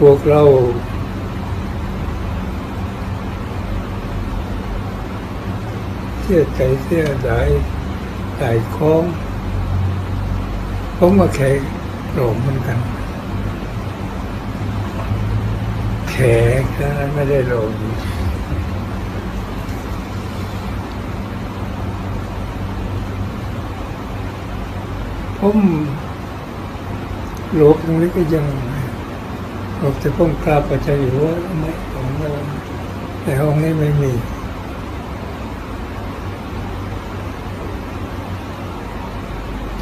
พวกเรา เสียใจเสียดายตายคล้องผมก็แขกโหลมเหมือนกัน แขกไม่ได้โหลมผมโลกตรงนี้ก็ยัง บอกจะพ้มกราบปัจจัยอยู่ว่าไม่ของเราแต่ห้องนี้ไม่มี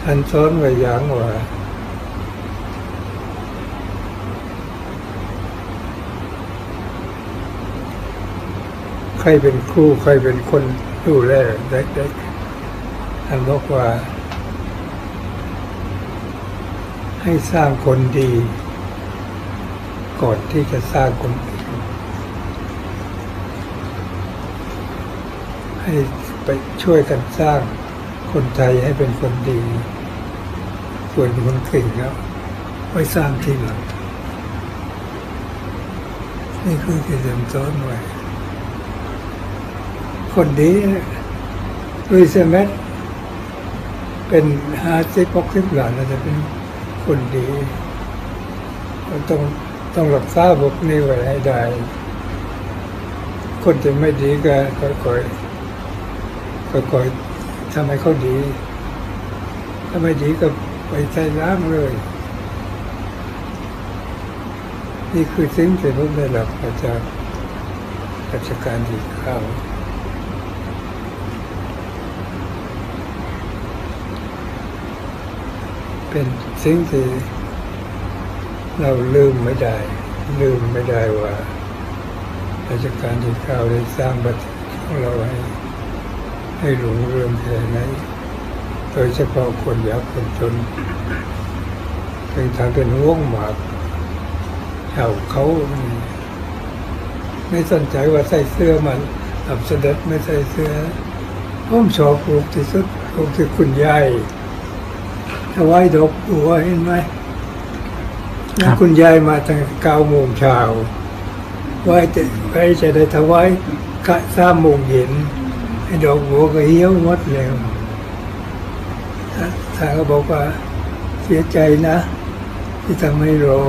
ท่านสอนไว้อย่างว่าใครเป็นครูใครเป็นคนดูแลเด็กๆท่านบอกว่า ให้สร้างคนดี ก่อนที่จะสร้างคนอื่นให้ไปช่วยกันสร้างคนไทยให้เป็นคนดี ส่วนคนเก่งแล้วไว้สร้างทีหลังนี่คือที่เรียนสอนไว้คนดีลุยเซเมตเป็นหาสิบหกสิบหลานอาจจะเป็นคนดีเราต้อง ต้องรักษาบกนี้ไว้ให้ได้ คนที่ไม่ดีก็ค่อยๆค่อยๆทำให้เขาดีถ้าไม่ดีก็ไปใช้น้ำเลย นี่คือสิ่งที่ผมได้รับมาจากราชการที่เข้าเป็นสิ่งที่ เราลืมไม่ได้ ลืมไม่ได้ว่าราชการที่เข้าได้สร้างประเทศของเราให้ให้หลงเรื่องแค่ไหนโดยเฉพาะคนยากคนจนเป็นทางเป็นห่วงหมากเห่าเขาไม่สนใจว่าใส่เสื้อมันอับเสด็จไม่ใส่เสื้อผมชอบปลูกที่สุดปลูกที่คุณยายถวายดอกบัวเห็นไหม แล้วคุณยายมาตั้งเก้าโมงเช้าไว้จะไว้จะได้ถวายกะสามโมงเย็นไอ้ดอกบัวก็เหี่ยวหมดแล้วท่านก็บอกว่าเสียใจนะ ที่ทำให้รอ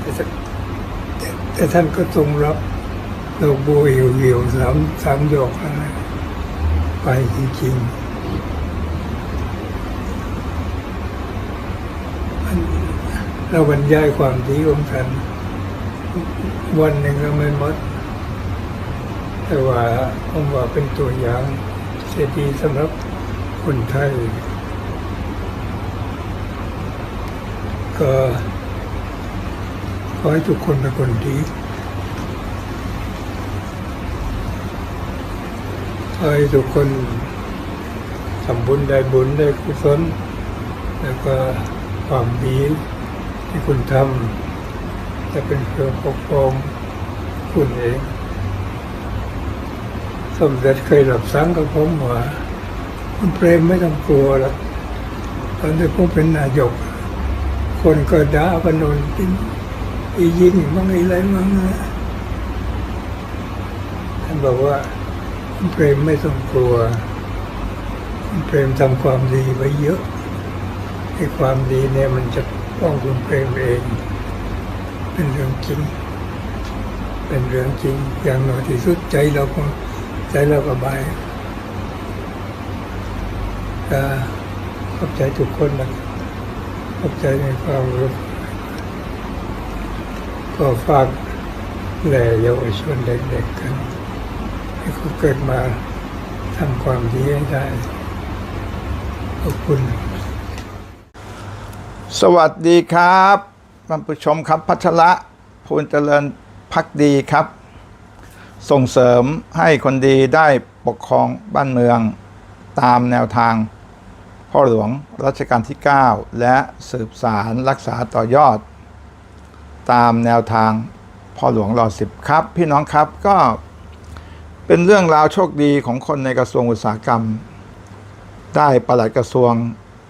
แต่แต่แต่ท่านก็ทรงรับดอกบัวเหี่ยวๆสามสามดอกไรไปจริงๆมัน เราบรรยายความดีของท่านวันหนึ่งก็ไม่หมด แต่ว่าผมว่าเป็นตัวอย่างเสียดีสำหรับคนไทย ก็ขอให้ทุกคนเป็นคนดีขอให้ทุกคนทำบุญได้บุญได้กุศลแล้วก็ความดี ที่คุณทำจะเป็นเครื่องปกครองคุณเอง สมเด็จเคยหลับสังกับผมว่าคุณเปรมไม่ต้องกลัวหรอกตอนที่ผมเป็นนายก คนก็ด่าพนนกินอียิงมั่งอีอะไรมั่งนะท่านบอกว่าคุณเปรมไม่ต้องกลัวคุณเปรมทำความดีไว้เยอะไอ้ความดีเนี่ยมันจะ ป้องคุณเปรมเอง เป็นเรื่องจริง เป็นเรื่องจริง อย่างน้อยที่สุดใจเราก็ใจเราก็บายก็ขอบใจทุกคนนะขอบใจในความรู้ก็ฝากแหล่เยาวชนเด็กๆกันให้เขาเกิดมาทำความดีให้ได้ขอบคุณ สวัสดีครับท่านผู้ชมครับพัชระพูนเจริญพักดีครับ ส่งเสริมให้คนดีได้ปกครองบ้านเมืองตามแนวทาง พ่อหลวงรัชกาลที่ 9 และสืบสารรักษาต่อยอด ตามแนวทางพ่อหลวงรอสิบครับ พี่น้องครับก็เป็นเรื่องราวโชคดีของคนในกระทรวงอุตสาหกรรม ได้ประหลัดกระทรวง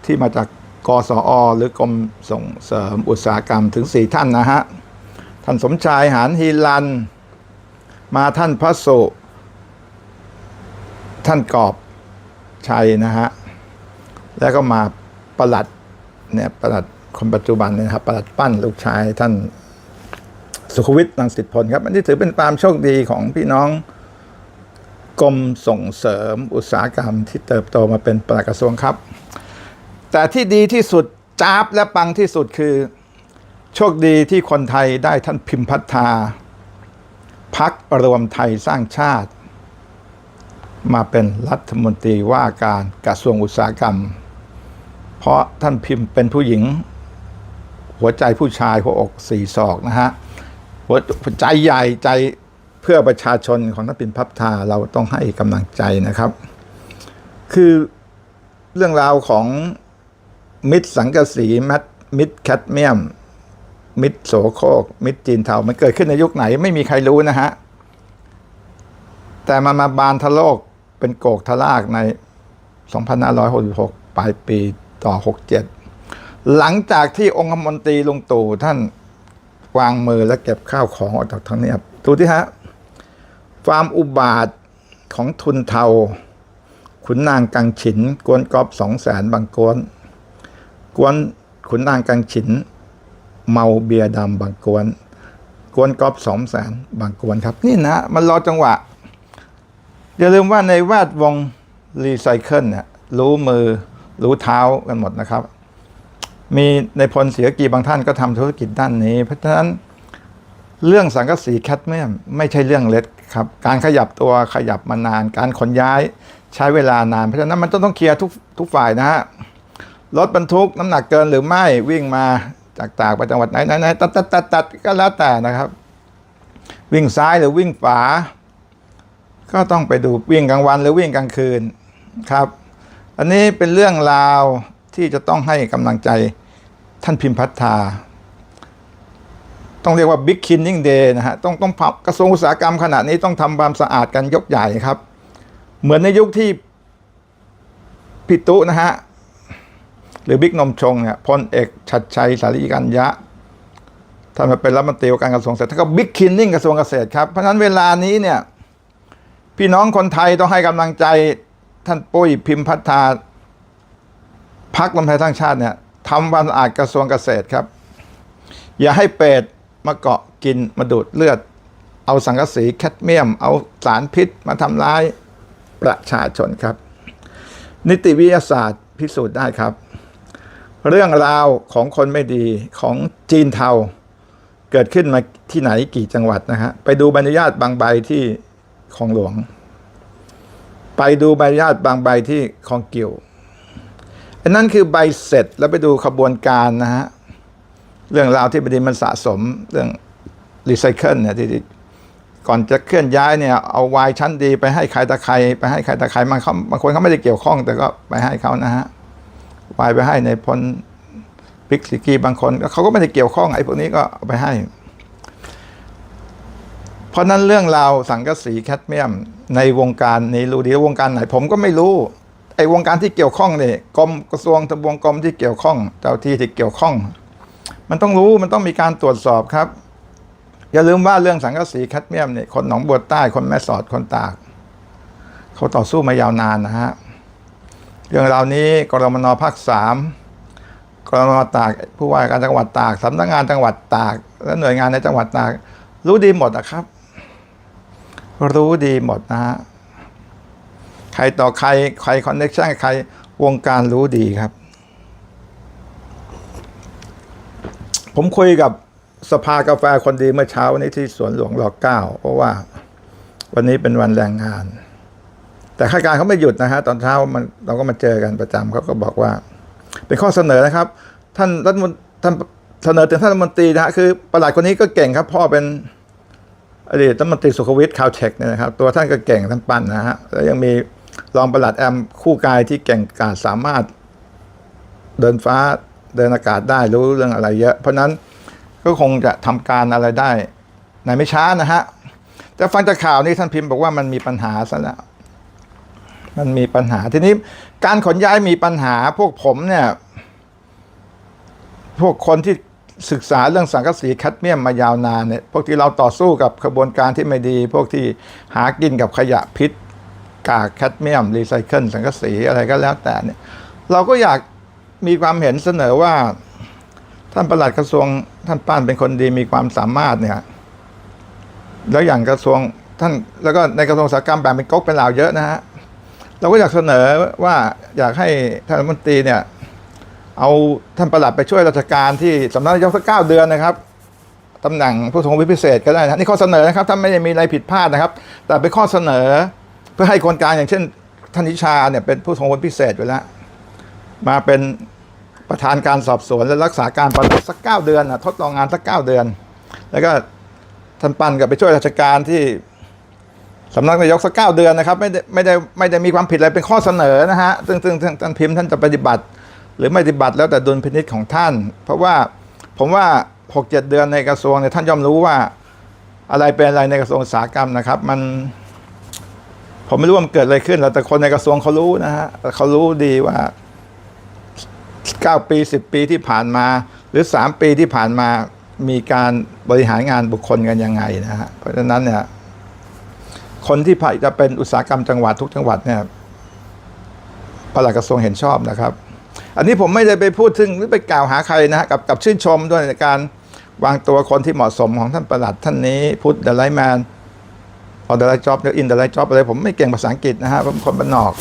ที่มาจาก กสอหรือกรมส่งเสริมอุตสาหกรรมถึง 4 ท่านนะฮะ ท่านสมชายหานฮีรัน มาท่านพระสุท่านกอบชัยนะฮะ แล้วก็มาประหลัดเนี่ยประหลัดคนปัจจุบันนะครับประหลัดปั้นลูกชายท่านสุขวิทย์รังสิตพลครับอันนี้ถือเป็นความโชคดีของพี่น้องกรมส่งเสริมอุตสาหกรรมที่เติบโตมาเป็นปลัดกระทรวงครับ แต่ที่ดีที่สุดจ้าบและปังที่สุดคือ โชคดีที่คนไทยได้ท่านพิมพัฒนาพักรวมไทยสร้างชาติ มาเป็นรัฐมนตรีว่าการกระทรวงอุตสาหกรรม เพราะท่านพิมพ์เป็นผู้หญิง หัวใจผู้ชายหัวอกสี่ศอกนะฮะหัวใจใหญ่ใจเพื่อประชาชนของท่านพิมพ์พัฒนาเราต้องให้กำลังใจนะครับ คือเรื่องราวของ มิตรสังกะสีแมทมิตรแคดเมียม มิตรโสโครกมิตรจีนเทามันเกิดขึ้นในยุคไหนไม่มีใครรู้นะฮะ แต่มันมาบานทะโลกเป็นโกกทะลากใน 2566 ปลายปีต่อ 67 หลังจากที่องคมนตรีลุงตู่ท่านวางมือและเก็บข้าวของออกจากทางเนียบดูที่ฮะความอุบาทของทุนเทา ขุนนางกังฉิน กวนกอบสองแสนบางกวน กวนขุนนางกังฉิน เมาเบียร์ดำบางกวน กวนกอบสองแสนบางกวนครับ นี่นะมันรอจังหวะ อย่าลืมว่าในแวดวงรีไซเคิลเนี่ยรู้มือรู้เท้ากันหมดนะครับ มีในพลเสียกีบางท่านก็ทำธุรกิจด้านนี้ เพราะฉะนั้นเรื่องสังกะสีแคดเมียมไม่ใช่เรื่องเล็กครับ การขยับตัวขยับมานาน การขนย้ายใช้เวลานาน เพราะฉะนั้นมันต้องต้องเคลียร์ทุกทุกฝ่ายนะฮะ รถบรรทุกน้ำหนักเกินหรือไม่วิ่งมาจากตากไปจังหวัดไหนไหนไหนตัดตัดตัดตัดก็แล้วแต่นะครับ วิ่งซ้ายหรือวิ่งขวา ก็ต้องไปดูวิ่งกลางวันหรือวิ่งกลางคืนครับ อันนี้เป็นเรื่องราวที่จะต้องให้กำลังใจท่านพิมพัฒนาต้องเรียกว่า Big Cleaning Day นะฮะต้องต้องกระทรวงอุตสาหกรรมขณะนี้ต้องทำความสะอาดกันยกใหญ่ครับ เหมือนในยุคที่พิตุนะฮะ หรือบิ๊กนมชงเนี่ยพลเอกชัดชัยสารีกัญญะท่านมาเป็นรัฐมนตรีว่าการกระทรวงเกษตรท่านก็บิ๊กคินนิ่งกระทรวงเกษตรครับเพราะฉะนั้นเวลานี้เนี่ยพี่น้องคนไทยต้องให้กำลังใจท่านปุ้ยพิมพ์พัฒนาพักรวมไทยสร้งชาติเนี่ยทำความสะอาดกระทรวงเกษตรครับ อย่าให้เป็ดมาเกาะกินมาดูดเลือด เอาสังกะสีแคดเมียม เอาสารพิษมาทำร้ายประชาชนครับ นิติวิทยาศาสตร์พิสูจน์ได้ครับ เรื่องราวของคนไม่ดีของจีนเทา เกิดขึ้นมาที่ไหนกี่จังหวัดนะฮะไปดูใบอนุญาตบางใบที่คลองหลวง ไปดูใบอนุญาตบางใบที่คลองเกียวอันนั้นคือใบเสร็จแล้วไปดูขบวนการนะฮะเรื่องราวที่บดีมันสะสมเรื่องรีไซเคิลเนี่ยที่ก่อนจะเคลื่อนย้ายเนี่ยเอาวายชั้นดีไปให้ใครตะใครไปให้ใครตะใครมันเขาบางคนเขาไม่ได้เกี่ยวข้องแต่ก็ไปให้เขานะฮะายไปให้ในพลพิกซิกีบางคนเขาก็ไม่ได้เกี่ยวข้องไอ้พวกนี้ก็ไปให้ เพราะนั้นเรื่องราวสังกะสีแคดเมียมในวงการนี้รู้ดีวงการไหนผมก็ไม่รู้ไอ้วงการที่เกี่ยวข้องเนี่ยกรมกระทรวงทบวงกรมที่เกี่ยวข้อง เจ้าที่ที่เกี่ยวข้อง มันต้องรู้มันต้องมีการตรวจสอบครับ อย่าลืมว่าเรื่องสังกะสีแคดเมียมเนี่ยคนหนองบัวใต้คนแม่สอดคนตาก เขาต่อสู้มายาวนานนะฮะ เรื่องราวนี้กรมนภาคสามกรมนตากผู้ว่าการจังหวัดตากสำนักงานจังหวัดตาก และหน่วยงานในจังหวัดตาก รู้ดีหมดนะครับ รู้ดีหมดนะฮะใครต่อใครใครคอนเน็ชันใครวงการรู้ดีครับ ผมคุยกับสภากาแฟคนดีเมื่อเช้านี้ที่สวนหลวงรอเก้าเพราะว่าวันนี้เป็นวันแรงงาน แต่ข้าการเขาไม่หยุดนะฮะตอนเช้ามันเราก็มาเจอกันประจำเขาก็บอกว่า เป็นข้อเสนอนะครับ ท่านรัฐมนท่านเสนอถึงท่านรัฐมนตรีนะฮะคือประหลัดคนนี้ก็เก่งครับ พ่อเป็นอดีตรัฐมนตรีสุขวิทย์คาวเทคเนี่ยนะครับ ตัวท่านก็เก่งท่านปั้นนะฮะแล้วยังมีรองประหลัดแอมคู่กายที่เก่งกาจสามารถเดินฟ้าเดินอากาศได้รู้เรื่องอะไรเยอะ เพราะนั้นก็คงจะทำการอะไรได้ในไม่ช้านะฮะแต่ฟังจากข่าวนี้ท่านพิมพ์บอกว่ามันมีปัญหาซะแล้ว มันมีปัญหาทีนี้การขนย้ายมีปัญหาพวกผมเนี่ย พวกคนที่ศึกษาเรื่องสังกะสีแคดเมียมมายาวนานเนี่ยพวกที่เราต่อสู้กับขบวนการที่ไม่ดี พวกที่หากินกับขยะพิษกากแคดเมียมรีไซเคิลสังกะสีอะไรก็แล้วแต่เนี่ย เราก็อยากมีความเห็นเสนอว่า ท่านประหลัดกระทรวงท่านป้านเป็นคนดีมีความสามารถเนี่ย แล้วอย่างกระทรวงท่านแล้วก็ในกระทรวงอุตสาหกรรมแบ่งเป็นก๊กเป็นเหล่าเยอะนะฮะ เราก็อยากเสนอว่าอยากให้ท่านรัฐมนตรีเนี่ย เอาท่านประหลัดไปช่วยราชการที่สำนักนายกสักเก้าเดือนนะครับตำแหน่งผู้ทรงวิพิเศษก็ได้นะนี่ข้อเสนอนะครับถ้าไม่ได้มีอะไรผิดพลาดนะครับ แต่เป็นข้อเสนอเพื่อให้คนกลางอย่างเช่นท่านนิชาเนี่ยเป็นผู้ทรงวิพิเศษอยู่แล้วมาเป็นประธานการสอบสวนและรักษาการประหลัดสักเก้าเดือนนะทดลองงานสักเก้าเดือน แล้วก็ท่านปันก็ไปช่วยราชการที่ สำนักนายกสักเก้าเดือนนะครับไม่ได้ไม่ได้ไม่ได้มีความผิดอะไรเป็นข้อเสนอนะฮะซึ่งซึ่งท่านพิมพ์ท่านจะปฏิบัติ หรือไม่ปฏิบัติแล้วแต่ดุลพินิจของท่าน เพราะว่าผมว่าหกเจ็ดเดือนในกระทรวงเนี่ยท่านย่อมรู้ว่าอะไรเป็นอะไรในกระทรวงอุตสาหกรรมนะครับ มัน ผมไม่รู้ว่ามันเกิดอะไรขึ้นแต่คนในกระทรวงเขารู้นะฮะเขารู้ดีว่าเก้าปีสิบปีที่ผ่านมา หรือสามปีที่ผ่านมามีการบริหารงานบุคคลกันยังไงนะฮะเพราะฉะนั้นเนี่ย คนที่จะเป็นอุตสาหกรรมจังหวัดทุกจังหวัดเนี่ยปลัดกระทรวงเห็นชอบนะครับ อันนี้ผมไม่ได้ไปพูดถึงหรือไปกล่าวหาใครนะฮะกับกับชื่นชมด้วยในการวางตัวคนที่เหมาะสมของท่านประหลัดท่านนี้พุทธเดลไลแมนออเดลไลจ็อบหรืออินเดลไลจ็อบอะไรผมไม่เก่งภาษาอังกฤษนะฮะผมคนบ้านนอก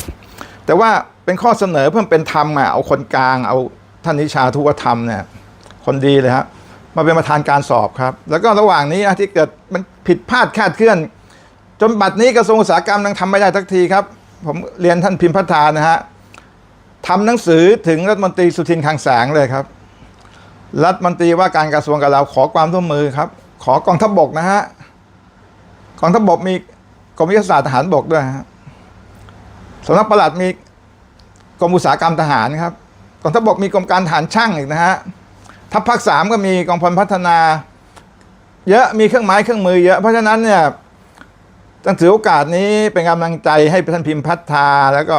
แต่ว่าเป็นข้อเสนอเพื่อเป็นธรรมอะเอาคนกลางเอาท่านนิชาทุกธรรมเนี่ยคนดีเลยครับมาเป็นประธานการสอบครับ แล้วก็ระหว่างนี้อะที่เกิดมันผิดพลาดคาดเคลื่อน จนบัดนี้กระทรวงอุตสาหกรรมยังทำไม่ได้สักทีครับ ผมเรียนท่านพิมพ์พัฒนานะฮะทำหนังสือถึงรัฐมนตรีสุทินคลังแสงเลยครับ รัฐมนตรีว่าการกระทรวงกับเราขอความร่วมมือครับ ขอกองทัพบกนะฮะกองทัพบกมีกรมวิทยาศาสตร์ทหารบกด้วยฮะสำนักปลัดมีกรมอุตสาหกรรมทหารครับกองทัพบกมีกรมการทหารช่างอีกนะฮะทัพภาคสามก็มีกองพลพัฒนา เยอะมีเครื่องไม้เครื่องมือเยอะเพราะฉะนั้นเนี่ย ต้องถือโอกาสนี้เป็นกำลังใจให้ท่านพิมพ์พัฒนาแล้วก็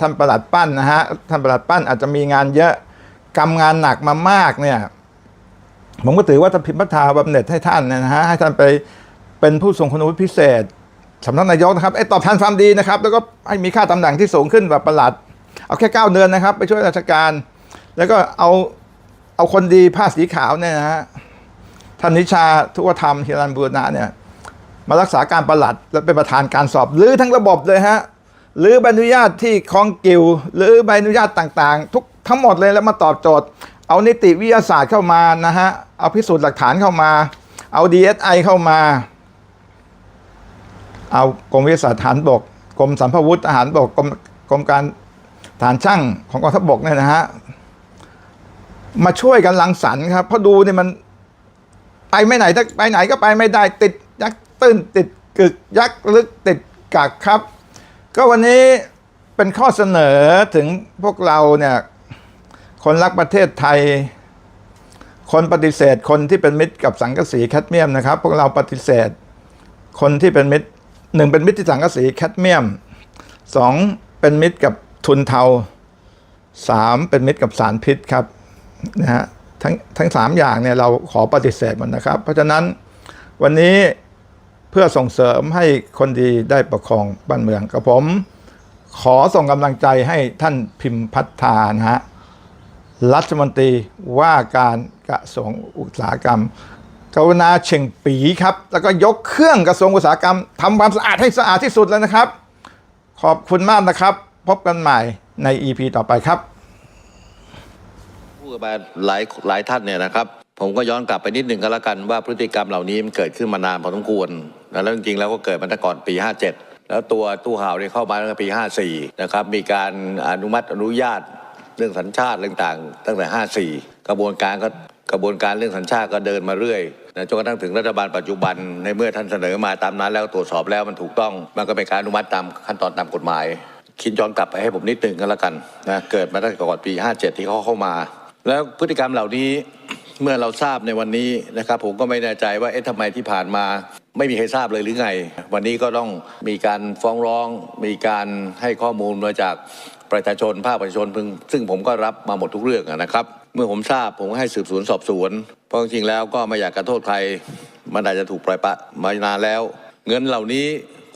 ท่านประหลัดปั้นนะฮะท่านประหลัดปั้นอาจจะมีงานเยอะกำงานหนักมามากเนี่ยผมก็ถือว่าท่านพิมพ์พัฒนาบำเหน็จให้ท่านนะฮะให้ท่านไปเป็นผู้ทรงคุณวุฒิพิเศษสำนักนายกนะครับไอ้ตอบแทนความดีนะครับ แล้วก็ให้มีค่าตำแหน่งที่สูงขึ้นแบบประหลัด เอาแค่เก้าเดือนนะครับ ไปช่วยราชการ แล้วก็เอาเอาคนดีผ้าสีขาวเนี่ยนะฮะท่านนิชาทุกธรรมฮิรันบูรณะเนี่ย มารักษาการประหลัด และเป็นประธานการสอบหรือทั้งระบบเลยฮะหรือใบอนุญาตที่คลองกิวหรือใบอนุญาตต่างๆ ทุกทั้งหมดเลยแล้วมาตอบโจทย์ เอานิติวิทยาศาสตร์เข้ามานะฮะเอาพิสูจน์หลักฐานเข้ามา เอา DSI เข้ามา เอากรมวิทยาศาสตร์ทหารบกกรมสัมภาวุธทหารบกกรมกรมการฐานช่างของกองทัพบกเนี่ยนะฮะมาช่วยกันลังสรรค์ครับเพราะดูเนี่ยมันไปไม่ไหนถ้าไปไหนก็ไปไม่ได้ติด ตื้นติดกึกยักษ์ลึกติดกักครับ ก็วันนี้เป็นข้อเสนอถึงพวกเราเนี่ยคนรักประเทศไทย คนปฏิเสธคนที่เป็นมิตรกับสังกะสีแคดเมียมนะครับ พวกเราปฏิเสธ คนที่เป็นมิตรหนึ่งเป็นมิตรที่สังกะสีแคดเมียมสองเป็นมิตรกับทุนเทาสามเป็นมิตรกับสารพิษครับนะฮะทั้งทั้งสามอย่างเนี่ยเราขอปฏิเสธหมดนะครับ เพราะฉะนั้นวันนี้ เพื่อส่งเสริมให้คนดีได้ประคองบ้านเมืองกับผม ขอส่งกำลังใจให้ท่านพิมพ์พัฒนานะฮะรัฐมนตรีว่าการกระทรวงอุตสาหกรรมกรุณาเช่งปีครับ แล้วก็ยกเครื่องกระทรวงอุตสาหกรรมทำความสะอาดให้สะอาดที่สุดแล้วนะครับ ขอบคุณมากนะครับ พบกันใหม่ใน EP ต่อไปครับพูดกันมาหลายหลายท่านเนี่ยนะครับ ผมก็ย้อนกลับไปนิดหนึ่งก็แล้วกันว่าพฤติกรรมเหล่านี้มันเกิดขึ้นมานานพอสมควรแล้วจริงๆแล้วก็เกิดมาตั้งก่อนปี 57 แล้วตัวตู้ห่าวเนี่ยเข้ามาตั้งแต่ปี 54 นะครับมีการอนุมัติอนุญาตเรื่องสัญชาติต่างๆ ตั้งแต่ 54 กระบวนการก็กระบวนการเรื่องสัญชาติก็เดินมาเรื่อยนะจนกระทั่งถึงรัฐบาลปัจจุบันในเมื่อท่านเสนอมาตามนั้นแล้วตรวจสอบแล้วมันถูกต้องมันก็เป็นการอนุมัติตามขั้นตอนตามกฎหมายคิดย้อนกลับไปให้ผมนิดหนึ่งก็แล้วกันนะเกิดมาตั้งแต่ก่อนปี 57 ที่เขาเข้ามา แล้วพฤติกรรมเหล่านี้ เมื่อเราทราบในวันนี้นะครับ ผมก็ไม่แน่ใจว่าเอ๊ะทำไมที่ผ่านมาไม่มีใครทราบเลยหรือไง วันนี้ก็ต้องมีการฟ้องร้อง มีการให้ข้อมูลมาจากประชาชนภาคประชาชนพึงซึ่งผมก็รับมาหมดทุกเรื่องนะครับ เมื่อผมทราบผมก็ให้สืบสวนสอบสวน เพราะจริงๆแล้วก็ไม่อยากกระโทษใคร มันอาจจะถูกปล่อยปะมานานแล้ว เงินเหล่านี้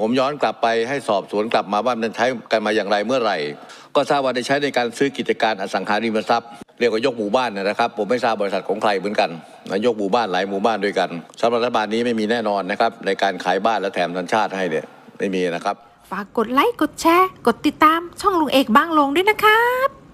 ผมย้อนกลับไปให้สอบสวนกลับมาว่ามันใช้กันมาอย่างไรเมื่อไหร่ ก็ทราบว่าได้ใช้ในการซื้อกิจการอสังหาริมทรัพย์ เรียกว่ายกหมู่บ้านนะครับ ผมไม่ทราบบริษัทของใครเหมือนกันนะยกหมู่บ้านหลายหมู่บ้านด้วยกันสำหรับรัฐบาลนี้ไม่มีแน่นอนนะครับในการขายบ้านและแถมสัญชาติให้เนี่ยไม่มีนะครับ ฝากกดไลค์กดแชร์ กดติดตามช่องลุงเอกบางลงด้วยนะครับ